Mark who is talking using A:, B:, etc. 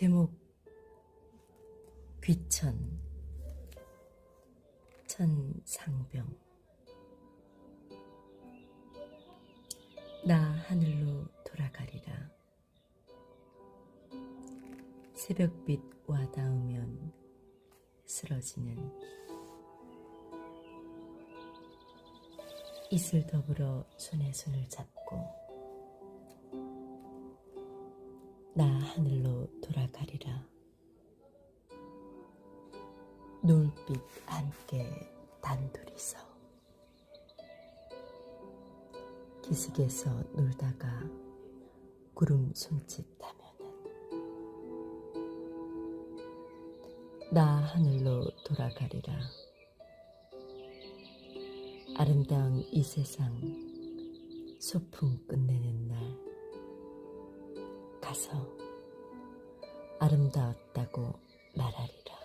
A: 제목 귀천 천상병. 나 하늘로 돌아가리라. 새벽빛 와닿으면 쓰러지는 이슬 더불어 손에 손을 잡고 나 하늘로 돌아가리라. 노을빛 함께 단둘이서 기슭에서 놀다가 구름 손짓하면은 나 하늘로 돌아가리라. 아름다운 이 세상 소풍 끝내는 날 가서 아름다웠다고 말하리라.